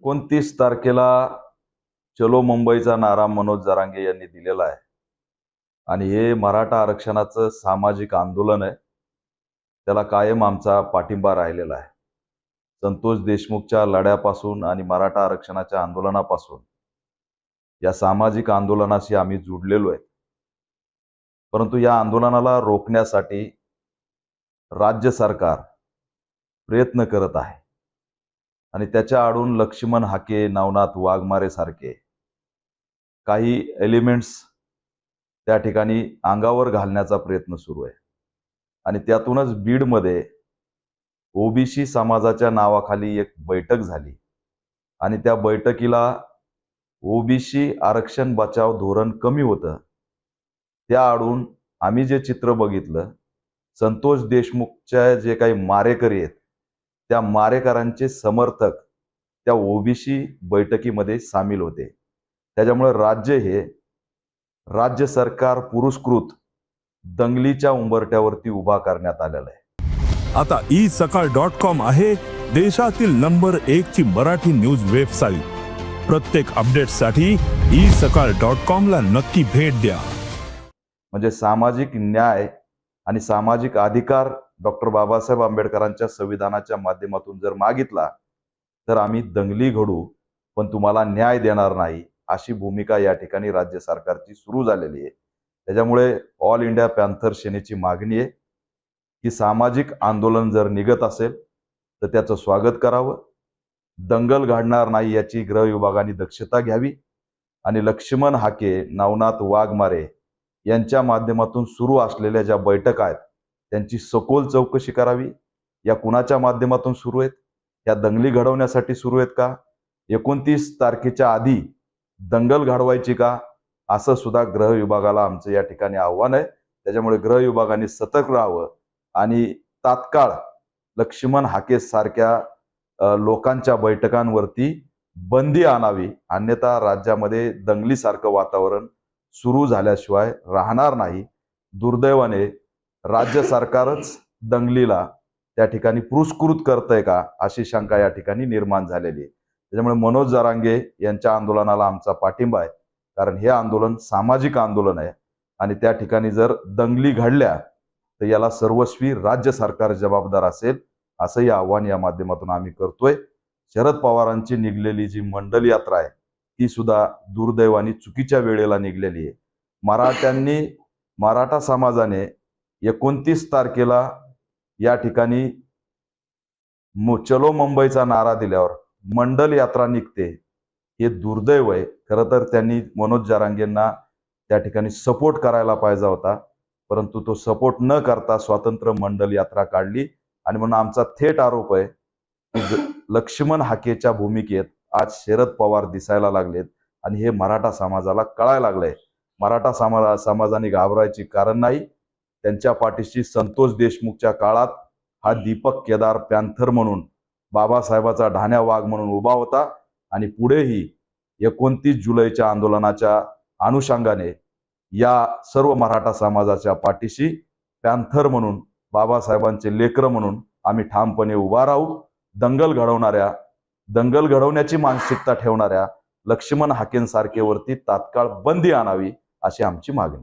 एकोणतीस तारखेला चलो मुंबईचा नारा मनोज जरांगे यांनी दिलेला आहे. आणि हे मराठा आरक्षणाचं सामाजिक आंदोलन आहे. त्याला कायम आमचा पाठिंबा राहिलेला आहे. संतोष देशमुखच्या लढ्यापासून आणि मराठा आरक्षणाच्या आंदोलनापासून या सामाजिक आंदोलनाशी आम्ही जुडलेलो आहे परंतु या आंदोलनाला रोखण्यासाठी राज्य सरकार प्रयत्न करत आहे. आणि त्याच्या आडून लक्ष्मण हाके नवनाथ वाघमारे सारखे. काही एलिमेंट्स त्या ठिकाणी अंगावर घालण्याचा प्रयत्न सुरू आहे. आणि त्यातूनच बीडमध्ये ओबीसी समाजाच्या नावाखाली एक बैठक झाली. आणि त्या बैठकीला ओबीसी आरक्षण बचाव धोरण कमी होतं. त्या आडून आम्ही जे चित्र बघितलं संतोष देशमुखच्या जे काही मारेकरी आहेत त्या मारेकरांचे समर्थक त्या ओबीसी बैठकीमध्ये सामील होते. त्याच्यामुळे राज्य हे राज्य सरकार पुरस्कृत दंगलीच्या उंबरट्यावरती उभा करण्यात आलेलं आहे. आता ई सकाळ डॉट कॉम आहे देशातील नंबर एक ची मराठी न्यूज वेबसाईट. प्रत्येक अपडेटसाठी ई सकाळ डॉट कॉम ला नक्की भेट द्या. म्हणजे सामाजिक न्याय आणि सामाजिक अधिकार डॉक्टर बाबासाहेब आंबेडकरांच्या संविधानाच्या माध्यमातून जर मागितला तर आम्ही दंगली घडू पण तुम्हाला न्याय देणार नाही अशी भूमिका या ठिकाणी राज्य सरकारची सुरू झालेली आहे. त्याच्यामुळे ऑल इंडिया पॅन्थर सेनेची मागणी आहे की सामाजिक आंदोलन जर निघत असेल तर त्याचं स्वागत करावं. दंगल घडणार नाही याची गृह विभागाने दक्षता घ्यावी आणि लक्ष्मण हाके नवनाथ वाघमारे यांच्या माध्यमातून सुरू असलेल्या ज्या बैठका आहेत त्यांची सखोल चौकशी करावी. या कुणाच्या माध्यमातून सुरू आहेत? या दंगली घडवण्यासाठी सुरू आहेत का? एकोणतीस तारखेच्या आधी दंगल घडवायची का? असं सुद्धा ग्रह विभागाला आमचं या ठिकाणी आव्हान आहे. त्याच्यामुळे ग्रह विभागाने सतर्क राहावं आणि तात्काळ लक्ष्मण हाकेस सारख्या लोकांच्या बैठकांवरती बंदी आणावी. अन्यथा राज्यामध्ये दंगलीसारखं वातावरण सुरू झाल्याशिवाय राहणार नाही. दुर्दैवाने राज्य सरकारच दंगलीला त्या ठिकाणी पुरस्कृत करतंय का अशी शंका या ठिकाणी निर्माण झालेली आहे. त्याच्यामुळे मनोज जरांगे यांच्या आंदोलनाला आमचा पाठिंबा आहे. कारण हे आंदोलन सामाजिक आंदोलन आहे. आणि त्या ठिकाणी जर दंगली घडल्या तर याला सर्वस्वी राज्य सरकार जबाबदार असेल असंही आव्हान या माध्यमातून आम्ही करतोय. शरद पवारांची निघलेली जी मंडल यात्रा आहे ती सुद्धा दुर्दैवाने चुकीच्या वेळेला निघलेली आहे. मराठ्यांनी मराठा समाजाने एकोणतीस तारखेला या ठिकाणी चलो मुंबईचा नारा दिल्यावर मंडल यात्रा निघते. हे दुर्दैव आहे. खरं तर त्यांनी मनोज जारांगेंना त्या ठिकाणी सपोर्ट करायला पाहिजे होता. परंतु तो सपोर्ट न करता स्वातंत्र्य मंडल यात्रा काढली. आणि म्हणून आमचा थेट आरोप आहे की लक्ष्मण हाकेच्या भूमिकेत आज शरद पवार दिसायला लागलेत. आणि हे मराठा समाजाला कळायला लागलंय. मराठा समाजा समाजाने घाबरायची कारण नाही. त्यांच्या पाठीशी संतोष देशमुखच्या काळात हा दीपक केदार पॅन्थर म्हणून बाबासाहेबाचा ढाण्या वाघ म्हणून उभा होता आणि पुढेही एकोणतीस जुलैच्या आंदोलनाच्या अनुषंगाने या सर्व मराठा समाजाच्या पाठीशी पॅन्थर म्हणून बाबासाहेबांचे लेकर म्हणून आम्ही ठामपणे उभा राहू दंगल घडवणाऱ्या दंगल घडवण्याची मानसिकता ठेवणाऱ्या लक्ष्मण हाकेंसारखेवरती तात्काळ बंदी आणावी अशी आमची मागणी.